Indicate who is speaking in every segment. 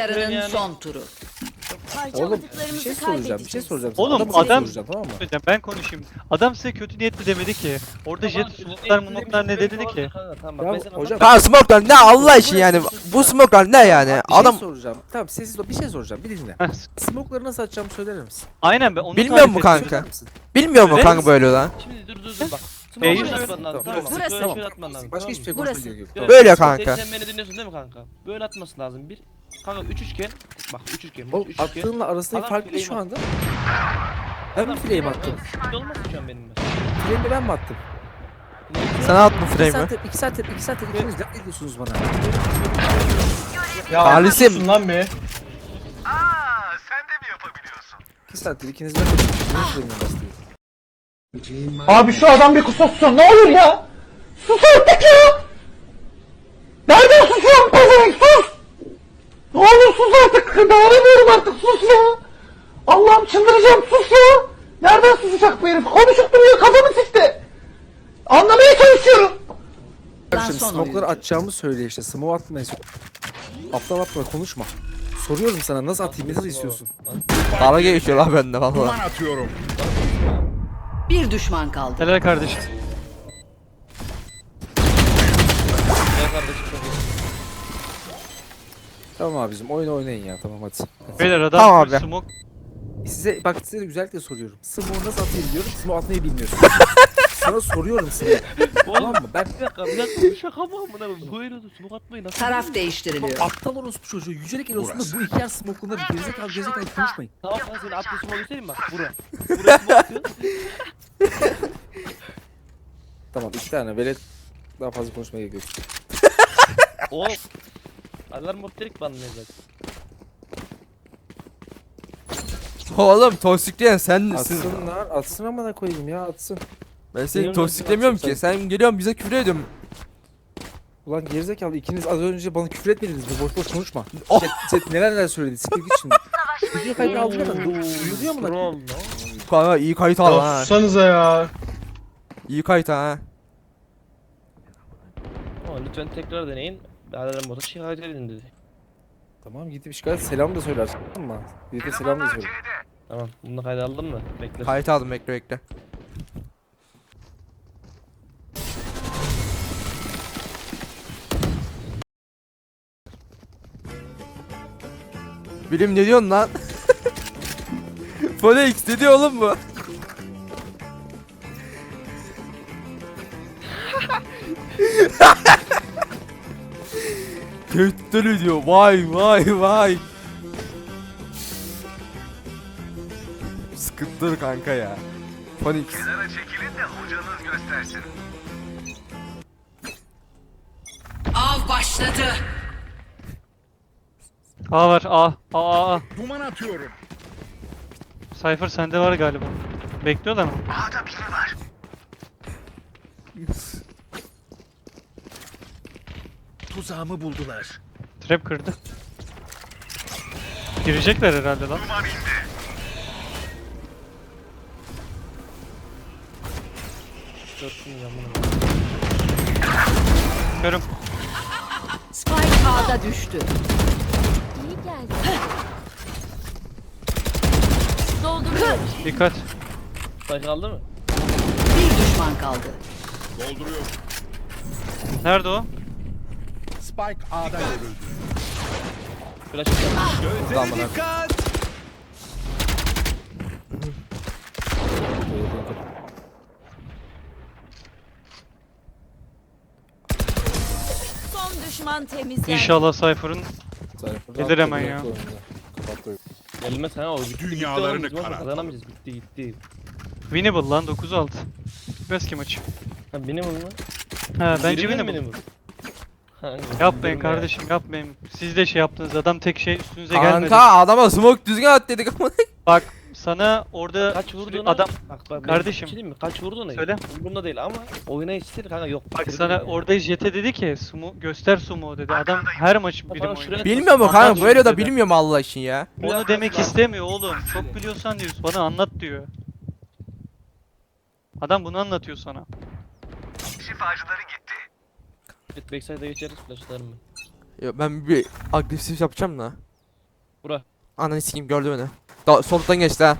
Speaker 1: Yarının
Speaker 2: Yani-
Speaker 1: son turu.
Speaker 3: Oğlum bir
Speaker 4: Parçaladıklarımızı
Speaker 3: şey soracağım, bir şey soracağım.
Speaker 5: Oğlum,
Speaker 3: Adama bir şey
Speaker 5: adam-
Speaker 3: soracağım, tamam mı?
Speaker 5: Hocam ben konuşayım. Adam size kötü niyetli demedi ki. Orada jet smoklar mumoklar ne dedi ki?
Speaker 2: Tamam,
Speaker 3: Ya hocam-
Speaker 6: Ha smoke'lar ne Allah için yani bu smoke'lar ne yani
Speaker 3: Bir
Speaker 6: adam
Speaker 3: şey soracağım. Tamam sessiz ol. Bir şey soracağım. Bir dinle.
Speaker 5: Heh,
Speaker 3: Smoke'ları nasıl atacağımı söyler misin?
Speaker 5: Aynen ben onu
Speaker 6: Bilmiyor
Speaker 5: tarif
Speaker 6: mu kanka? Bilmiyor mu
Speaker 5: Evet.
Speaker 6: kanka böyle lan
Speaker 2: Şimdi dur dur dur bak. Smoke'u şöyle atman lazım.
Speaker 3: Tamam,
Speaker 2: Tamam.
Speaker 1: burası.
Speaker 2: Şöyle
Speaker 3: Tamam.
Speaker 2: şöyle atman lazım.
Speaker 3: Başka hiçbir şey
Speaker 1: Burası.
Speaker 3: konuşmaya gerek yok.
Speaker 2: Tamam.
Speaker 6: Böyle kanka.
Speaker 2: Sen beni dinliyorsun değil mi kanka? Böyle atması lazım bir. Kanka üç üçgen. Bak üç üçgen. Üç üçgen.
Speaker 3: attığınla arasındaki
Speaker 2: Adam
Speaker 3: fark ne şu anda? Ben mi fileyim attım?
Speaker 2: Hiç olmaz mı şu an benimle?
Speaker 3: Fileyimi ben mi attım?
Speaker 6: sana at bu
Speaker 3: İki
Speaker 6: frame'i
Speaker 3: saattir, iki saattir, iki saattir ikiniz ne diyorsunuz bana?
Speaker 7: Ya
Speaker 6: Halisim.
Speaker 7: lan be.
Speaker 3: İki saattir ikiniz ne diyorsunuz? Ne fileyimi bastırıyor?
Speaker 7: Abi şu adam bir kusursun ne olur ya. Sus artık ya. Nereden susuyorsun pezevenk sus. Ne olur sus artık. Dayanamıyorum artık sus ya. Allah'ım çıldıracağım sus ya. Nereden susacak bu herif? Konuşup duruyor kafamı sikti. Anlamaya çalışıyorum.
Speaker 1: Son
Speaker 3: smoke'ları atacağımı söyle işte. Smoke atmayın. Aptal aptal konuşma. Soruyorum sana nasıl atayım, nasıl istiyorsun?
Speaker 6: Dalga geçiyor lan bende valla
Speaker 8: Duman atıyorum.
Speaker 1: Bir düşman kaldı.
Speaker 5: Helal kardeşim.
Speaker 3: Tamam abicim oyun oynayın ya tamam hadi.
Speaker 5: Beyler adam
Speaker 6: Tamam
Speaker 5: full
Speaker 6: abi.
Speaker 5: smoke.
Speaker 3: Size bak size de güzellikle soruyorum. Smoke nasıl atayım diyorum. Smoke atmayı bilmiyorsun. Sana soruyorum size. tamam mı? Ben
Speaker 2: Bir dakika bir dakika. Bu şaka mı amına koyayım? Bu herif smoke atmayı nasıl?
Speaker 1: Taraf değiştiriliyor.
Speaker 3: aptal orospu çocuğu yücelik el olsun da bu iki yer smoke'unda bir gerizekalı gerizekalı konuşmayın.
Speaker 2: Tamam ben senin attığı smoke göstereyim bak. Bura. Buraya smoke.
Speaker 3: Tamam iki tane velet daha fazla konuşmaya gerek yok.
Speaker 2: Oğlum. Alarm bot direkt zaten.
Speaker 6: Oğlum toksikleyen sen misin
Speaker 3: Atsın lan atsın amına koyayım ya atsın.
Speaker 6: Ben seni
Speaker 3: Benim
Speaker 6: toksiklemiyorum ki sen geliyorsun bize küfür ediyorsun
Speaker 3: Ulan gerizekalı ikiniz az önce bana küfür etmediniz mi? Boş boş konuşma.
Speaker 6: Oh.
Speaker 3: Chat, chat neler neler söyledi. Siktir git şimdi. Video kaydı aldılar da du- duyuluyor mu lan?
Speaker 2: Troll lan.
Speaker 6: Kanka iyi kayıt al ha
Speaker 7: Sussanıza ya.
Speaker 6: İyi kayıt ha
Speaker 2: Ama lütfen tekrar deneyin. Alarm botu şikayet edin dedi.
Speaker 3: Tamam gidip şikayet selam da söylersin. Tamam mı? Bir de selam da söyle.
Speaker 2: Tamam. Bunu da kayda aldın mı? Bekle.
Speaker 6: Kayıt aldım bekle bekle Bilim ne diyorsun lan? Phoenix ne diyor oğlum bu? Kötü diyor. Vay vay vay. Sıkıntılı kanka ya. Phoenix.
Speaker 1: Av başladı.
Speaker 5: A var A. A A A.
Speaker 8: Duman atıyorum.
Speaker 5: Cypher sende var galiba. Bekliyorlar mı?
Speaker 8: Tuzağımı buldular.
Speaker 5: Trap kırdı. Girecekler herhalde lan.
Speaker 2: Dörtün.
Speaker 5: Görüm.
Speaker 1: Spike A'da düştü.
Speaker 4: İyi geldi. Dolduruyorum.
Speaker 5: Dikkat.
Speaker 2: Spike aldı mı?
Speaker 1: Bir düşman kaldı.
Speaker 8: Dolduruyorum.
Speaker 5: Nerede o?
Speaker 8: Spike A'da verildi.
Speaker 2: Flash.
Speaker 8: Gözlere dikkat.
Speaker 4: Son düşman temizlendi.
Speaker 5: İnşallah Cypher'ın
Speaker 3: Sayfadan
Speaker 5: Gelir hemen ya.
Speaker 3: oyunu. Kapat oyunu.
Speaker 2: Gelmez ha o gitti gitti
Speaker 8: Dünyalarını
Speaker 2: oğlum, biz maçı
Speaker 8: karartma.
Speaker 2: Kazanamayacağız gitti gitti.
Speaker 5: winnable lan 9-6. Bitmez ki maç.
Speaker 2: Ha benim mi?
Speaker 5: Ha bence winnable.
Speaker 2: benim mi?
Speaker 5: Yapmayın kardeşim yapmayın. Siz de şey yaptınız adam tek şey üstünüze gelmedi.
Speaker 6: Kanka adama smoke düzgün at dedik ama.
Speaker 5: Bak sana orada
Speaker 2: Kaç vurduğuna
Speaker 5: adam
Speaker 2: bak bak
Speaker 5: Kardeşim.
Speaker 2: Kardeşim. mi? Kaç vurduğuna
Speaker 5: Söyle.
Speaker 2: Umurumda değil ama oyuna istir kanka yok.
Speaker 5: bak sana
Speaker 2: yani.
Speaker 5: orada Jet'e dedi ki sumo göster sumo dedi. Adam her maç birim
Speaker 2: bana
Speaker 5: oynuyor.
Speaker 6: Bilmiyor mu kanka de
Speaker 5: dedi.
Speaker 6: bilmiyor mu Allah için ya?
Speaker 5: Onu demek istemiyor oğlum. Çok biliyorsan diyorsun bana anlat diyor. Adam bunu anlatıyor sana.
Speaker 2: Evet, Backside'a geçeriz flash atarım ben.
Speaker 6: Ya ben bir agresif yapacağım da.
Speaker 2: Bura.
Speaker 6: Ananı sikeyim gördü beni. Da soldan geçti ha.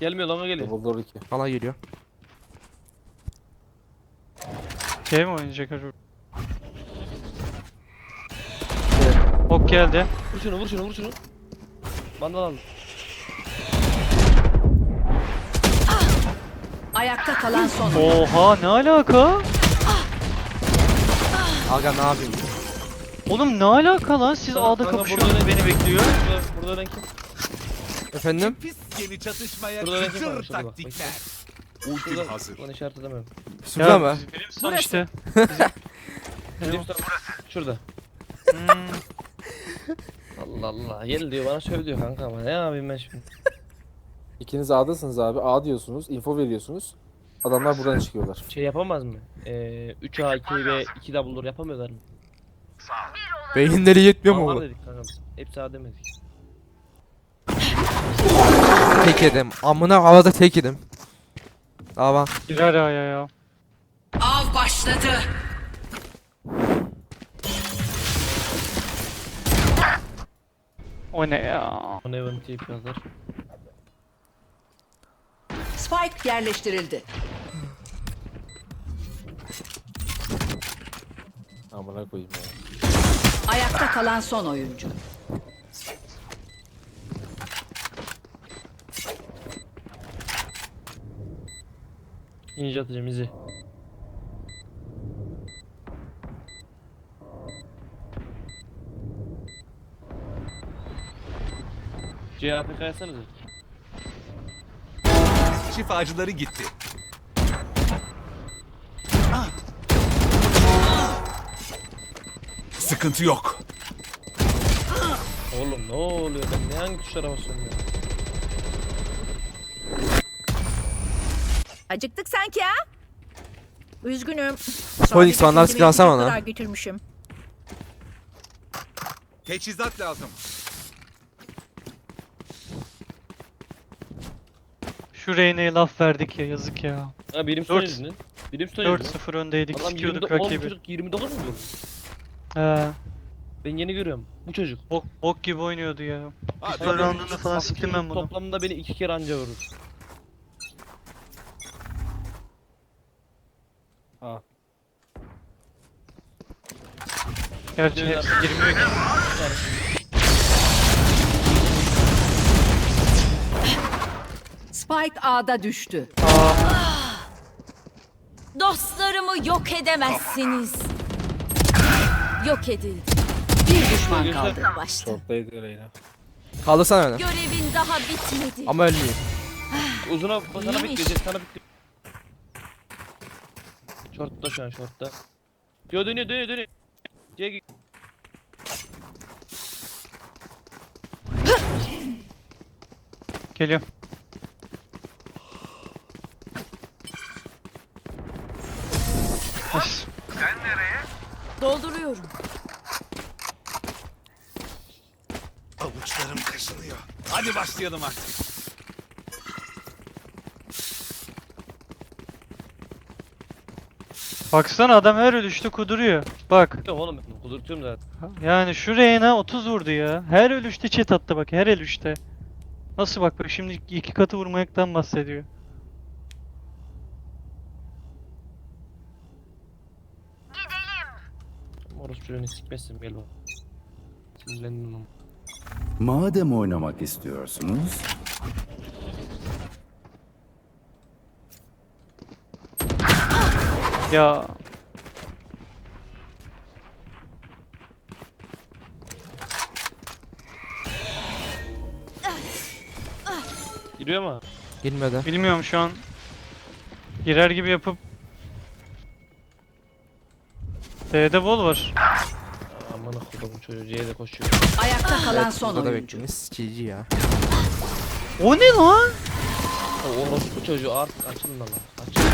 Speaker 2: Gelmiyor longa geliyor.
Speaker 3: Double door 2.
Speaker 6: Bana geliyor.
Speaker 5: Şey mi oynayacak acaba? Ok geldi.
Speaker 2: Vur şunu vur şunu vur şunu. Bandal al.
Speaker 1: Ayakta kalan son.
Speaker 5: Oha ne alaka?
Speaker 6: Aga ne yapayım?
Speaker 5: Oğlum ne alaka lan? Siz
Speaker 2: Tamam,
Speaker 5: A'da
Speaker 2: kanka,
Speaker 5: kapışıyorsunuz
Speaker 2: burada
Speaker 5: beni bekliyor.
Speaker 2: Burada, burada renk kim?
Speaker 6: Efendim?
Speaker 8: Pis yeni çatışmaya
Speaker 2: Burada renk
Speaker 8: kıcır
Speaker 2: var, şurada bak,
Speaker 8: taktikler. Ultim hazır.
Speaker 2: Lan işaret edemiyorum.
Speaker 6: Şurada mı?
Speaker 5: biz Brimstone işte.
Speaker 2: Brimstone Şurada.
Speaker 5: Hmm.
Speaker 2: Allah Allah. Gel diyor bana söv diyor kanka ama ne yapayım ben şimdi.
Speaker 3: İkiniz A'dasınız abi. A diyorsunuz. info veriyorsunuz. Adamlar buradan çıkıyorlar.
Speaker 2: Şey yapamaz mı? Ee, 3A 2 ve 2 double door yapamıyorlar mı?
Speaker 6: Beyinleri yetmiyor
Speaker 2: Tamam
Speaker 6: mu?
Speaker 2: dedik kanka biz. Hepsi A demedik.
Speaker 6: Tek yedim. Amına havada tek yedim. Tamam.
Speaker 5: Girer A'ya ya.
Speaker 1: Av başladı.
Speaker 5: O ne ya?
Speaker 2: On event tip yazar.
Speaker 1: Spike yerleştirildi.
Speaker 3: Amına koyayım ya.
Speaker 1: Ayakta kalan son oyuncu.
Speaker 2: İnce atacağım izi. CHP kayasanıza.
Speaker 8: Şifacıları gitti. Sıkıntı yok.
Speaker 2: Oğlum ne oluyor ben ne hangi tuşlara basıyorum ya?
Speaker 9: Acıktık sanki ha? Üzgünüm.
Speaker 6: Phoenix,
Speaker 9: yetecek
Speaker 6: bana.
Speaker 9: kadar getirmişim.
Speaker 8: Teçhizat lazım.
Speaker 5: Şu Reyna'ya laf verdik ya yazık ya.
Speaker 2: Ha birim
Speaker 5: Dört.
Speaker 2: son yüzünden. Birim son yüzünden.
Speaker 5: 4-0 öndeydik.
Speaker 2: Adam
Speaker 5: Sikiyorduk
Speaker 2: 29 oğlum
Speaker 5: rakibi.
Speaker 2: çocuk 29 mu diyor?
Speaker 5: He.
Speaker 2: Ben yeni görüyorum. Bu çocuk.
Speaker 5: Bok, bok gibi oynuyordu ya.
Speaker 8: Hadi bakalım.
Speaker 5: roundunu falan siktim ben bunu.
Speaker 2: Toplamda beni iki kere anca vurur.
Speaker 3: A.
Speaker 5: Gerçi hepsi girmiyor ki.
Speaker 1: Spike A'da düştü.
Speaker 4: Dostlarımı yok edemezsiniz. Yok edildi.
Speaker 1: Bir düşman kaldı.
Speaker 4: Başta.
Speaker 3: Short'taydı Reyna.
Speaker 6: Kaldırsana beni.
Speaker 4: Görevin daha bitmedi.
Speaker 6: Ama ölmeyeyim.
Speaker 2: Uzuna sana
Speaker 4: İyiymiş.
Speaker 2: bekleyeceğiz sana bekle. Short'ta şu an short'ta. Yo dönüyor dönüyor dönüyor. C'ye.
Speaker 5: Yes.
Speaker 4: Dolduruyorum.
Speaker 8: Avuçlarım kaşınıyor. Hadi başlayalım artık.
Speaker 5: Baksana adam her ölüşte kuduruyor. Bak.
Speaker 2: Yok oğlum ben kudurtuyorum zaten.
Speaker 5: Yani şu Reyna 30 vurdu ya. Her ölüşte chat attı bak her ölüşte. Nasıl bak bak şimdi iki katı vurmaktan bahsediyor.
Speaker 2: Sikmezsin gel bak. Sinirlendim ama.
Speaker 10: Madem oynamak istiyorsunuz,
Speaker 5: Ya
Speaker 2: Giriyor mu?
Speaker 6: Girmedi.
Speaker 5: bilmiyorum şu an. Girer gibi yapıp D'de bol var.
Speaker 2: Aman akıllım çocuğu C'ye de koşuyor.
Speaker 1: Ayakta kalan son
Speaker 6: Burada da
Speaker 1: oyuncu.
Speaker 6: beklemiş. GG ya.
Speaker 5: O ne lan?
Speaker 2: O orospu çocuğu artık açılın lan. Açılın.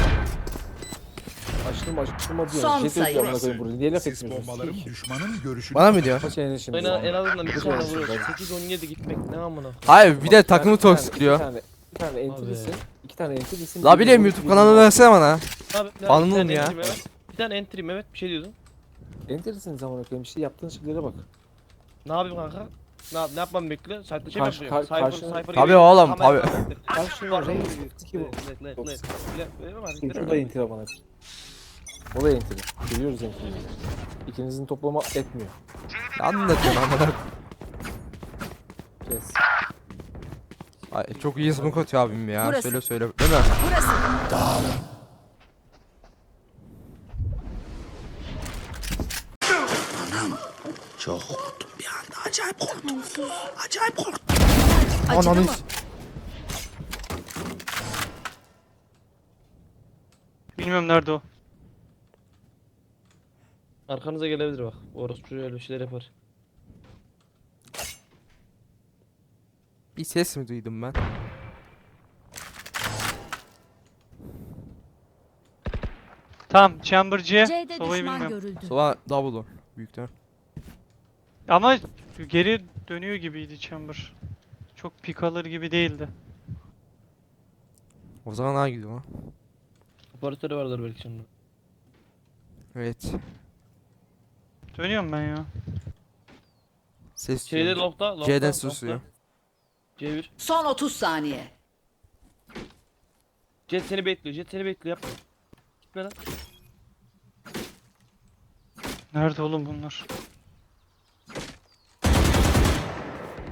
Speaker 3: Açtım açtım diyorum.
Speaker 1: Son
Speaker 3: Jet
Speaker 1: sayı.
Speaker 3: yok amına koyayım burada. Niye laf
Speaker 8: düşmanın görüşünü
Speaker 6: Bana mı diyor?
Speaker 3: Kaç yayını şimdi?
Speaker 2: En, en azından bir tane vuruyor.
Speaker 3: ben.
Speaker 2: 8-17 gitmek ne amına.
Speaker 6: Hayır bir de takımı toksikliyor.
Speaker 3: Bir tane, bir tane entry'sin. İki tane entry'sin.
Speaker 6: La bileyim YouTube kanalını versene bana.
Speaker 2: Abi, bir tane
Speaker 6: ya.
Speaker 2: Bir tane entry'm evet bir şey diyordun.
Speaker 3: Entry'sin zaman koyayım. İşte yaptığın şeylere bak.
Speaker 2: Ne yapayım kanka? Ne, yap- ne yapmam bekle? Site'da şey mi
Speaker 3: Karşı-
Speaker 2: yapıyorum?
Speaker 3: kar-
Speaker 2: Cypher,
Speaker 3: karşı-
Speaker 2: Cypher
Speaker 6: Tabii
Speaker 2: geliyor.
Speaker 6: oğlum,
Speaker 2: Kamera-
Speaker 6: tabii.
Speaker 3: Karşı var. Renk tiki bu.
Speaker 2: Öyle mi
Speaker 3: Şimdi
Speaker 2: hareketler?
Speaker 3: o da intire bana. O da intire. Biliyoruz intire. İkinizin toplamı etmiyor.
Speaker 6: Ne anlatıyorsun amına?
Speaker 3: Kes.
Speaker 6: Ay, çok iyi smoke atıyor abim ya.
Speaker 1: Burası.
Speaker 6: Söyle söyle. Değil mi?
Speaker 1: Burası.
Speaker 10: Çok korktum bir anda. Acayip korktum. Acayip korktum.
Speaker 1: Acıdı
Speaker 6: Ananı
Speaker 1: mı?
Speaker 5: Bilmiyorum nerede o.
Speaker 2: Arkanıza gelebilir bak. Orospu öyle bir şeyler yapar.
Speaker 6: Bir ses mi duydum ben?
Speaker 5: Tamam Chamber C.
Speaker 4: C'de
Speaker 5: Sova'yı
Speaker 4: düşman
Speaker 5: bilmiyorum.
Speaker 4: görüldü.
Speaker 6: Sola double o. Büyükten.
Speaker 5: Ama geri dönüyor gibiydi Chamber. Çok pik alır gibi değildi.
Speaker 6: O zaman A gidiyor lan.
Speaker 2: Operatörü vardır belki şimdi.
Speaker 6: Evet.
Speaker 5: Dönüyorum ben ya.
Speaker 6: Ses
Speaker 2: Şeyde
Speaker 6: duyuyorum.
Speaker 2: lobda, lobda.
Speaker 6: C'den
Speaker 2: lobda.
Speaker 6: susuyor.
Speaker 2: C1.
Speaker 1: Son 30 saniye.
Speaker 2: Jet seni bekliyor. Jet seni bekliyor. Yapma. Gitme lan.
Speaker 5: Nerede oğlum bunlar?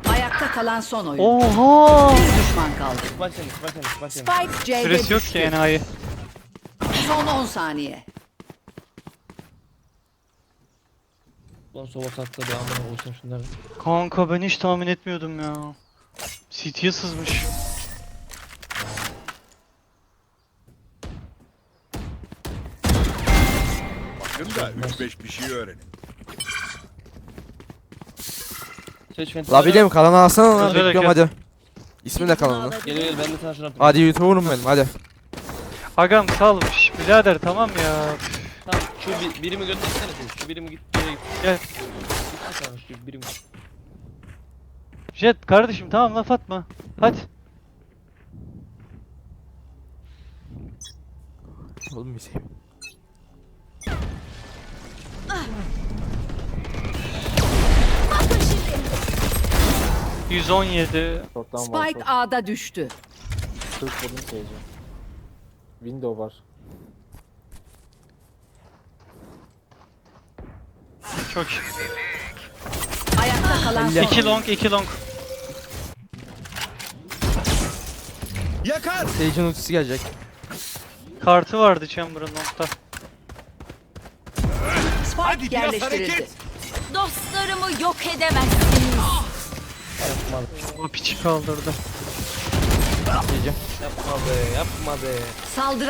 Speaker 1: Ayakta kalan son oyuncu.
Speaker 5: Oha!
Speaker 1: Bir düşman kaldı.
Speaker 2: Sen, bak sen.
Speaker 1: Spike C'de
Speaker 5: Süresi yok
Speaker 1: düştü.
Speaker 5: ki enayi.
Speaker 1: Son 10 saniye.
Speaker 2: Lan soba tatlı bir amına olsun şunları.
Speaker 5: Kanka ben hiç tahmin etmiyordum ya. CT'ye sızmış.
Speaker 8: Bakın da 3-5 bir şey öğrenin.
Speaker 6: La bileyim kalanı alsana lan. Bekliyorum hadi. İsmi de kalanı.
Speaker 2: Gel gel ben de sana şunu yapayım.
Speaker 6: Hadi YouTuber'um benim hadi.
Speaker 5: Agam salmış. Birader tamam ya.
Speaker 2: Tamam şu bir, birimi göndersene sen. Şu birimi git. Gel. git.
Speaker 5: Gel.
Speaker 2: Git tamam şu birimi.
Speaker 5: Jet kardeşim tamam laf atma. Hadi.
Speaker 6: Oğlum bir şey.
Speaker 5: 117.
Speaker 3: Short'tan var.
Speaker 1: Spike
Speaker 3: Short.
Speaker 1: A'da düştü.
Speaker 3: 40 vurdum sayacağım. Window var.
Speaker 5: Çok iyi.
Speaker 1: Ayakta kalan son
Speaker 5: 2
Speaker 1: oyuncu.
Speaker 5: long 2 long.
Speaker 8: Yakar!
Speaker 6: Sage'in ultisi gelecek.
Speaker 5: Kartı vardı Chamber'ın long'da.
Speaker 1: Spike
Speaker 8: Hadi biraz
Speaker 1: yerleştirildi.
Speaker 8: hareket.
Speaker 4: Dostlarımı yok
Speaker 5: O piçi kaldırdı.
Speaker 2: Yapma be yapma be.
Speaker 1: Saldıran